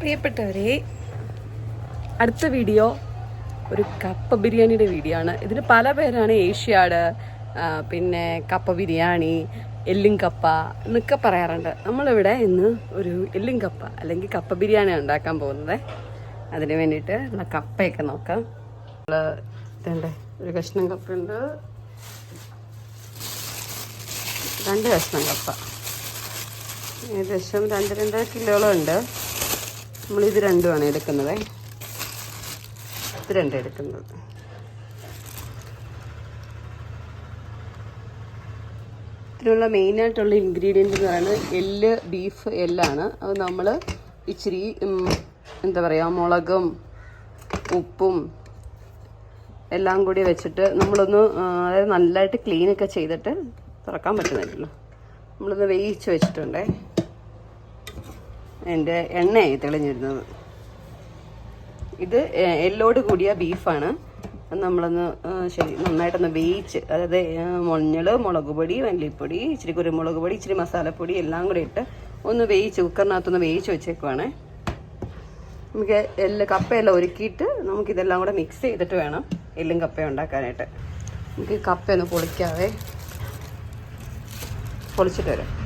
പ്രിയപ്പെട്ടവരെ അടുത്ത വീഡിയോ ഒരു കപ്പ ബിരിയാണിയുടെ വീഡിയോ ആണ്. ഇതിന് പല പേരാണ് ഏഷ്യാഡ് പിന്നെ കപ്പ ബിരിയാണി എല്ലും കപ്പ എന്നൊക്കെ പറയാറുണ്ട്. നമ്മളിവിടെ ഇന്ന് ഒരു എല്ലും കപ്പ അല്ലെങ്കിൽ കപ്പ ബിരിയാണി ഉണ്ടാക്കാൻ പോകുന്നത്. അതിന് വേണ്ടിയിട്ട് ഉള്ള കപ്പയൊക്കെ നോക്കാം. നമ്മൾ ഇതേണ്ടേ ഒരു കഷ്ണം കപ്പയുണ്ട്. രണ്ട് കഷ്ണം കപ്പ. ഏകദേശം രണ്ട് രണ്ടര കിലോളം ഉണ്ട് നമ്മളിത് രണ്ടുമാണ് എടുക്കുന്നത്. ഇത് രണ്ടും എടുക്കുന്നത്. ഇതിനുള്ള മെയിനായിട്ടുള്ള ഇൻഗ്രീഡിയന്റ് എന്ന് പറയുന്നത് എല്ല് ബീഫ് എല്ലാണ്. അത് നമ്മൾ ഇച്ചിരി എന്താ പറയുക മുളകും ഉപ്പും എല്ലാം കൂടി വെച്ചിട്ട് നമ്മളൊന്ന് അതായത് നല്ലതായിട്ട് ക്ലീനൊക്കെ ചെയ്തിട്ട് തുറക്കാൻ പറ്റുന്നില്ലല്ലോ നമ്മളൊന്ന് വേവിച്ച് വെച്ചിട്ടുണ്ടേ. എന്റെ എണ്ണയായി തെളിഞ്ഞിരുന്നത്. ഇത് എല്ലോട് കൂടിയ ബീഫാണ്. നമ്മളൊന്ന് ശരി നന്നായിട്ടൊന്ന് വേവിച്ച് അതായത് മഞ്ഞൾ മുളക് പൊടി മല്ലിപ്പൊടി ഇച്ചിരി കുരുമുളക് പൊടി ഇച്ചിരി മസാലപ്പൊടി എല്ലാം കൂടി ഇട്ട് ഒന്ന് വേവിച്ച് കുക്കറിനകത്തൊന്ന് വേവിച്ച് വെച്ചേക്കുവാണേ. നമുക്ക് എല്ല് കപ്പയെല്ലാം ഒരുക്കിയിട്ട് നമുക്കിതെല്ലാം കൂടെ മിക്സ് ചെയ്തിട്ട് വേണം എല്ലും കപ്പയും ഉണ്ടാക്കാനായിട്ട്. നമുക്ക് കപ്പയൊന്ന് പൊളിക്കാവേ. പൊളിച്ചിട്ട് വരാം.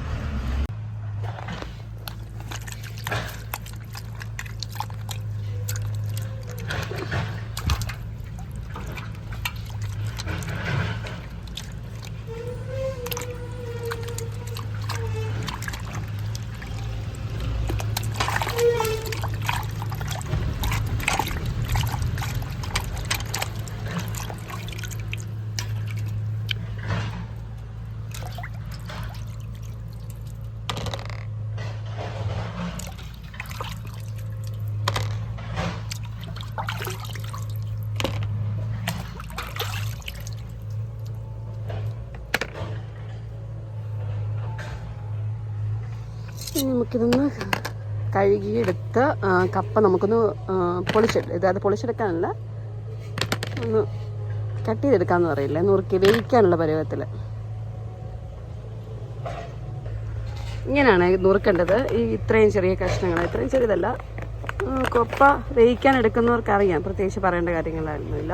ഇനി നമുക്കിതൊന്ന് കഴുകിയെടുത്ത് കപ്പ നമുക്കൊന്ന് പൊളിച്ചെടുക്കാം ഇതായത് പൊളിച്ചെടുക്കാനല്ല ഒന്ന് കട്ട് ചെയ്തെടുക്കാന്ന് പറയില്ല നുറുക്കി വേവിക്കാനുള്ള പരുവത്തിൽ ഇങ്ങനെയാണ് നുറുക്കേണ്ടത്. ഈ ഇത്രയും ചെറിയ കഷ്ണങ്ങൾ ഇത്രയും ചെറിയതല്ല. കൊപ്പ വേവിക്കാൻ എടുക്കുന്നവർക്ക് അറിയാം പ്രത്യേകിച്ച് പറയേണ്ട കാര്യങ്ങളൊന്നുമില്ല.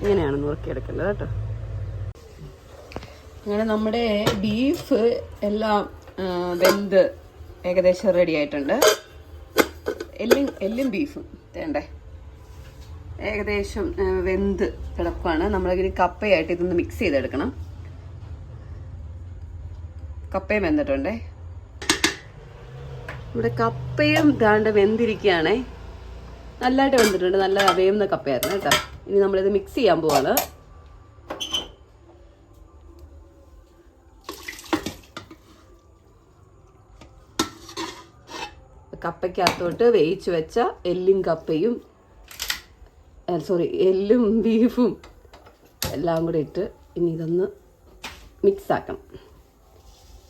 ഇങ്ങനെയാണ് നുറുക്കിയെടുക്കേണ്ടത് കേട്ടോ. അങ്ങനെ നമ്മുടെ ബീഫ് എല്ലാം വെന്ത് ഏകദേശം റെഡി ആയിട്ടുണ്ട്. എല്ലും എല്ലും ബീഫും വേണ്ടേ? ഏകദേശം വെന്ത് കിടക്കുവാണ് നമ്മളിങ്ങനെ കപ്പയായിട്ട് ഇതൊന്ന് മിക്സ് ചെയ്തെടുക്കണം. കപ്പയും വെന്തിട്ടുണ്ടേ? ഇവിടെ കപ്പയും ദാണ്ട് വെന്തിരിക്കുകയാണേ. നല്ലതായിട്ട് വെന്തിട്ടുണ്ട്. നല്ല അവയുന്ന കപ്പയായിരുന്നു കേട്ടോ. ഇനി നമ്മളിത് മിക്സ് ചെയ്യാൻ പോവാണ്. കപ്പയ്ക്കകത്തോട്ട് വേവിച്ച് വെച്ച എല്ലും കപ്പയും സോറി എല്ലും ബീഫും എല്ലാം കൂടെ ഇട്ട് ഇനി ഇതൊന്ന് മിക്സ് ആക്കണം.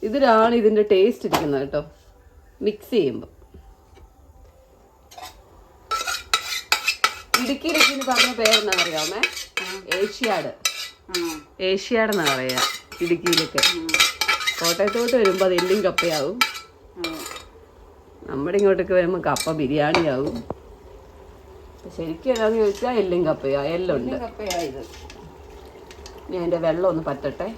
ഇതിലാണ് ഇതിന്റെ ടേസ്റ്റ് ഇരിക്കുന്നത് കേട്ടോ. മിക്സ് ചെയ്യുമ്പോൾ ഇടുക്കിയിലേക്ക് ഇനി പറഞ്ഞ പേരെന്നാ അറിയാമേ ഏഷ്യാട്. ഏഷ്യാട് എന്നാ പറയാ ഇടുക്കിയിലൊക്കെ. കോട്ടയത്തോട്ട് വരുമ്പോൾ അത് എല്ലും കപ്പയാവും. നമ്മുടെ ഇങ്ങോട്ടൊക്കെ വരുമ്പോൾ കപ്പ ബിരിയാണിയാവും. ശരിക്കും ഏതാന്ന് ചോദിച്ചാൽ എല്ലും കപ്പയാ എല്ലുണ്ട് കപ്പയായത് ഇനി അതിന്റെ വെള്ളം ഒന്ന് പറ്റട്ടെ.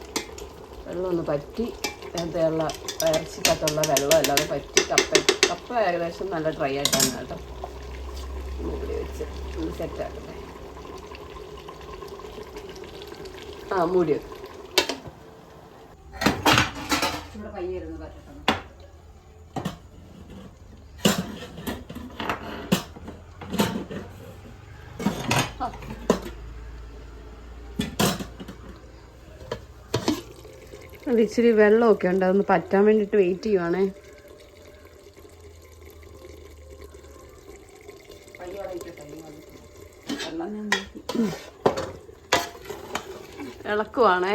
വെള്ളം ഒന്ന് പറ്റി അതിനകത്തുള്ള ഇറച്ചിക്കകത്തുള്ള വെള്ളം അല്ലാതെ പറ്റി കപ്പ. കപ്പ ഏകദേശം നല്ല ഡ്രൈ ആയിട്ടാണ് കേട്ടോ. മൂടി വെച്ച് ഒന്ന് സെറ്റാക്കട്ടെ ആ മൂടി വെക്കും. ഇവിടെ പയ്യായിരുന്നു പറ്റണം അത് ഇച്ചിരി വെള്ളമൊക്കെ ഉണ്ട് അതൊന്ന് പറ്റാൻ വേണ്ടിയിട്ട് വെയിറ്റ് ചെയ്യുവാണേ. ഇളക്കുവാണേ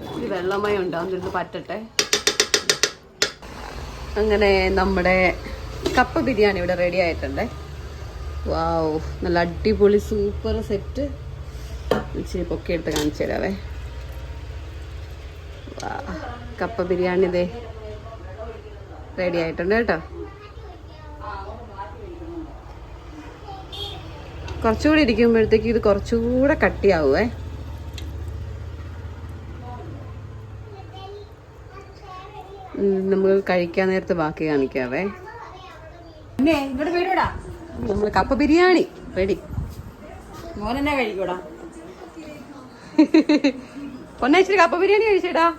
ഇച്ചിരി വെള്ളമയം ഉണ്ടാവും പറ്റട്ടെ. അങ്ങനെ നമ്മുടെ കപ്പ ബിരിയാണി ഇവിടെ റെഡി ആയിട്ടുണ്ട്. വാവ് നല്ല അടിപൊളി സൂപ്പർ സെറ്റ് ഇച്ചിരി പൊക്കി എടുത്ത് കാണിച്ചു തരാവേ. കപ്പ ബിരിയാണി ഇതേ റെഡി ആയിട്ടുണ്ട് കേട്ടോ. കുറച്ചുകൂടി ഇരിക്കുമ്പോഴത്തേക്ക് ഇത് കുറച്ചുകൂടെ കട്ടിയാവുമേ നമുക്ക് കഴിക്കാൻ നേരത്തെ ബാക്കി കാണിക്കാവേ. നമ്മൾ കപ്പ ബിരിയാണി. റെഡി. മോനെന്നാ കഴിക്കൂടാ? ഒന്നാഴ്ച കപ്പ ബിരിയാണി കഴിച്ചേടാ.